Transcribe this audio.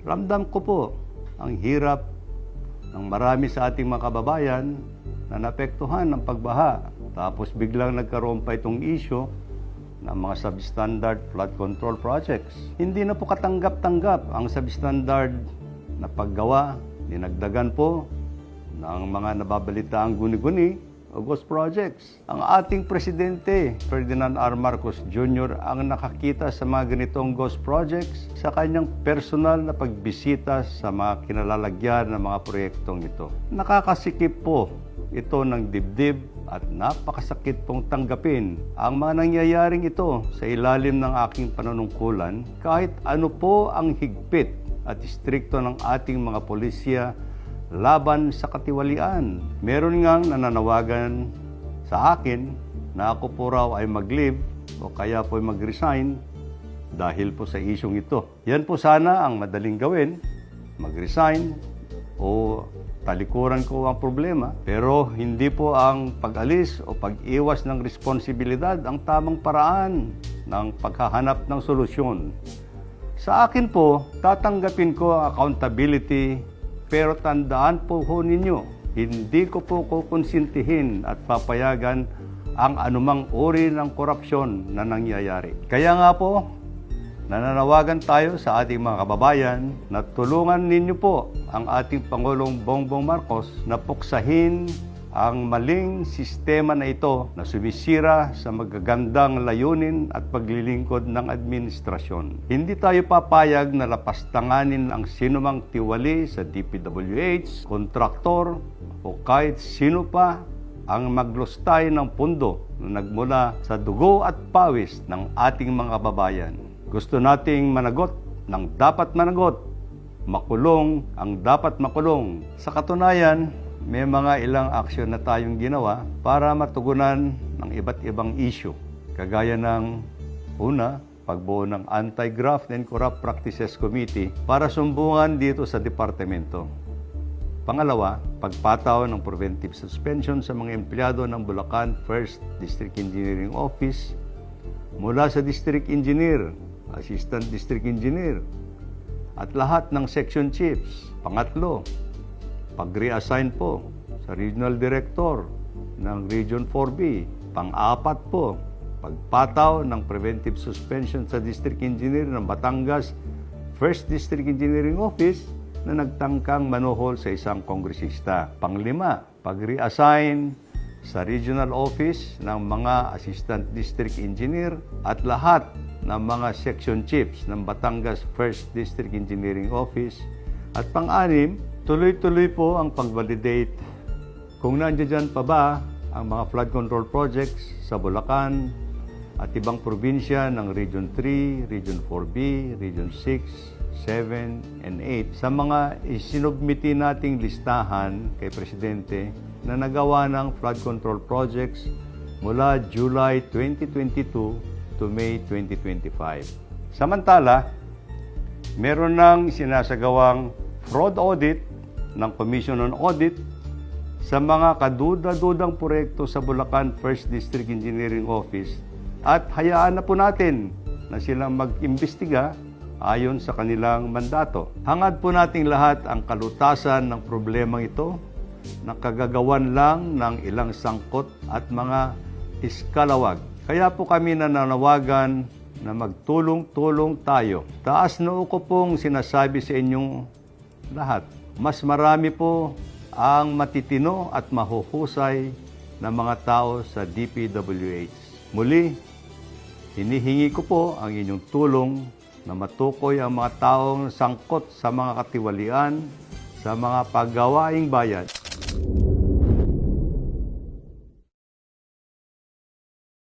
Ramdam ko po ang hirap ng marami sa ating mga kababayan na napektuhan ng pagbaha. Tapos biglang nagkaroon pa itong issue ng mga substandard flood control projects. Hindi na po katanggap-tanggap ang substandard na paggawa, dinagdagan po ng mga nababalitaang guni-guni ghost projects. Ang ating presidente, Ferdinand R. Marcos Jr., ang nakakita sa mga ganitong ghost projects sa kanyang personal na pagbisita sa mga kinalalagyan ng mga proyektong ito. Nakakasikip po ito ng dibdib at napakasakit pong tanggapin ang mga nangyayaring ito sa ilalim ng aking panunungkulan kahit ano po ang higpit at istrikto ng ating mga pulisya laban sa katiwalian. Meron ngang nananawagan sa akin na ako po raw ay mag-leave o kaya po ay mag-resign dahil po sa isyong ito. Yan po sana ang madaling gawin, mag-resign o talikuran ko ang problema. Pero hindi po ang pag-alis o pag-iwas ng responsibilidad ang tamang paraan ng paghahanap ng solusyon. Sa akin po, tatanggapin ko ang accountability pero tandaan po ho ninyo, hindi ko po kukonsintihin at papayagan ang anumang uri ng korupsyon na nangyayari. Kaya nga po, nananawagan tayo sa ating mga kababayan na tulungan ninyo po ang ating Pangulong Bongbong Marcos na puksahin ang maling sistema na ito na sumisira sa magagandang layunin at paglilingkod ng administrasyon. Hindi tayo papayag na lapastanganin ang sinumang tiwali sa DPWH, kontraktor o kahit sino pa ang maglustay ng pundo na nagmula sa dugo at pawis ng ating mga kababayan. Gusto nating managot ng dapat managot, makulong ang dapat makulong. Sa katunayan, may mga ilang aksyon na tayong ginawa para matugunan ng iba't ibang issue. Kagaya ng una, pagbuo ng Anti-Graft and Corrupt Practices Committee para sumbungan dito sa departamento. Pangalawa, pagpataw ng preventive suspension sa mga empleyado ng Bulacan First District Engineering Office mula sa District Engineer, Assistant District Engineer, at lahat ng section chiefs. Pangatlo, pag-reassign po sa Regional Director ng Region 4B. Pang-apat po, pagpataw ng preventive suspension sa District Engineer ng Batangas First District Engineering Office na nagtangkang manuhol sa isang kongresista. Panglima, pag-reassign sa regional office ng mga assistant district engineer at lahat ng mga section chiefs ng Batangas First District Engineering Office. At pang-anim, tuloy-tuloy po ang pag-validate kung nandiyan pa ba ang mga flood control projects sa Bulacan at ibang probinsya ng Region 3, Region 4B, Region 6, 7, and 8 sa mga isinubmiti nating listahan kay Presidente na nagawa ng flood control projects mula July 2022 to May 2025. Samantala, meron ng sinasagawang fraud audit ng Commission on Audit sa mga kaduda-dudang proyekto sa Bulacan First District Engineering Office at hayaan na po natin na silang mag-imbestiga ayon sa kanilang mandato. Hangad po nating lahat ang kalutasan ng problemang ito na kagagawan lang ng ilang sangkot at mga iskalawag. Kaya po kami nananawagan na magtulong-tulong tayo. Taas noo ko pong sinasabi sa inyong lahat. Mas marami po ang matitino at mahuhusay na mga tao sa DPWH. Muli, hinihingi ko po ang inyong tulong na matukoy ang mga taong sangkot sa mga katiwalian sa mga paggawaing bayan